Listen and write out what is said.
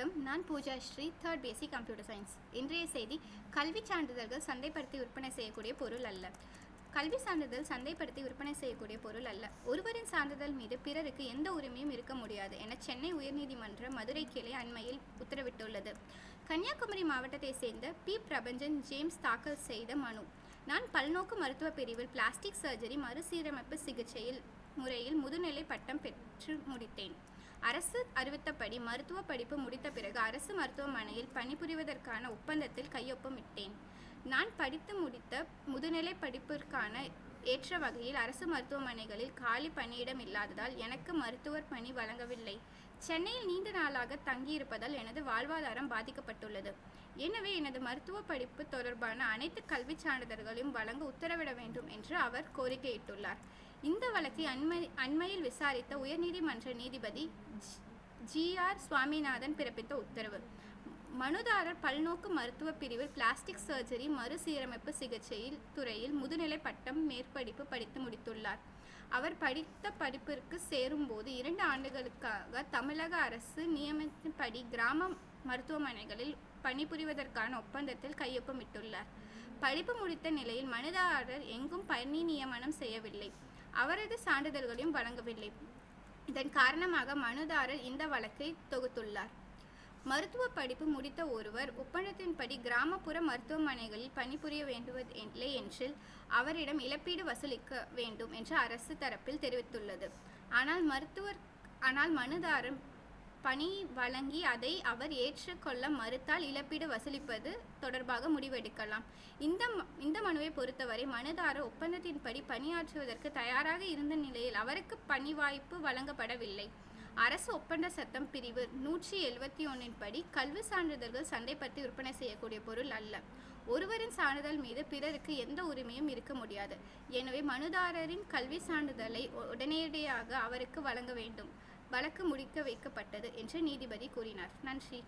வணக்கம். நான் Pooja Sri third BSc computer science இன்றைய செய்தி கல்வி சான்றிதழ்கள் சந்தைப்படுத்தி விற்பனை செய்யக்கூடிய பொருள் அல்ல. கல்வி சான்றிதழ் சந்தைப்படுத்தி விற்பனை செய்யக்கூடிய பொருள் அல்ல. ஒருவரின் சான்றிதழ் மீது பிறருக்கு எந்த உரிமையும் இருக்க முடியாது என சென்னை உயர்நீதிமன்ற மதுரை கிளை அண்மையில் உத்தரவிட்டுள்ளது. கன்னியாகுமரி மாவட்டத்தை சேர்ந்த பி. பிரபஞ்சன் ஜேம்ஸ் தாக்கல் செய்த மனு. நான் பல்நோக்கு மருத்துவ பிரிவில் பிளாஸ்டிக் சர்ஜரி மறுசீரமைப்பு சிகிச்சையில் முறையில் முதுநிலை பட்டம் பெற்று முடித்தேன். அரசு அறிவித்தபடி மருத்துவ படிப்பு முடித்த பிறகு அரசு மருத்துவமனையில் பணிபுரிவதற்கான ஒப்பந்தத்தில் கையொப்பமிட்டேன் நான் படித்து முடித்த முதுநிலை படிப்பிற்கான ஏற்ற வகையில் அரசு மருத்துவமனைகளில் காலி பணியிடம் இல்லாததால் எனக்கு மருத்துவர் பணி வழங்கவில்லை. சென்னையில் நீண்ட நாளாக தங்கியிருப்பதால் எனது வாழ்வாதாரம் பாதிக்கப்பட்டுள்ளது. எனவே எனது மருத்துவ படிப்பு தொடர்பான அனைத்து கல்விச் சான்றிதழ்களையும் வழங்க உத்தரவிட வேண்டும் என்று அவர் கோரிக்கையிட்டுள்ளார். இந்த வழக்கை அண்மை அண்மையில் விசாரித்த உயர்நீதிமன்ற நீதிபதி ஜி ஆர் சுவாமிநாதன் பிறப்பித்த உத்தரவு. மனுதாரர் பல்நோக்கு மருத்துவ பிரிவில் பிளாஸ்டிக் சர்ஜரி மறுசீரமைப்பு சிகிச்சையில் துறையில் முதுநிலை பட்டம் மேற்படிப்பு படித்து முடித்துள்ளார். அவர் படித்த படிப்பிற்கு சேரும்போது இரண்டு ஆண்டுகளுக்காக தமிழக அரசு நியமித்தபடி கிராம மருத்துவமனைகளில் பணிபுரிவதற்கான ஒப்பந்தத்தில் கையொப்பமிட்டுள்ளார். படிப்பு முடித்த நிலையில் மனுதாரர் எங்கும் பணி நியமனம் செய்யவில்லை. அவரது சான்றிதழ்களையும் வழங்கவில்லை. இதன் காரணமாக மனுதாரர் இந்த வழக்கை தொகுத்துள்ளார். மருத்துவ படிப்பு முடித்த ஒருவர் ஒப்பந்தத்தின்படி கிராமப்புற மருத்துவமனைகளில் பணிபுரிய வேண்டுவதில்லை என்றில் அவரிடம் இழப்பீடு வசூலிக்க வேண்டும் என்று அரசு தரப்பில் தெரிவித்துள்ளது. ஆனால் மருத்துவர் ஆனால் மனுதாரர் பணி வழங்கி அதை அவர் ஏற்றுக்கொள்ள மறுத்தால் இழப்பீடு வசூலிப்பது தொடர்பாக முடிவெடுக்கலாம். இந்த இந்த மனுவை பொறுத்தவரை மனுதாரர் ஒப்பந்தத்தின்படி பணியாற்றுவதற்கு தயாராக இருந்த நிலையில் அவருக்கு பணி வாய்ப்பு வழங்கப்படவில்லை. அரசு ஒப்பந்த சட்டம் பிரிவு நூற்றி எழுபத்தி ஒன்றின் படி கல்வி சான்றிதழ்கள் சந்தைப்படுத்தி விற்பனை செய்யக்கூடிய பொருள் அல்ல. ஒருவரின் சான்றிதழ் மீது பிறருக்கு எந்த உரிமையும் இருக்க முடியாது. எனவே மனுதாரரின் கல்வி சான்றிதழை உடனடியாக அவருக்கு வழங்க வேண்டும். வழக்கு முடிக்க வைக்கப்பட்டது என்று நீதிபதி கூறினார். நன்றி.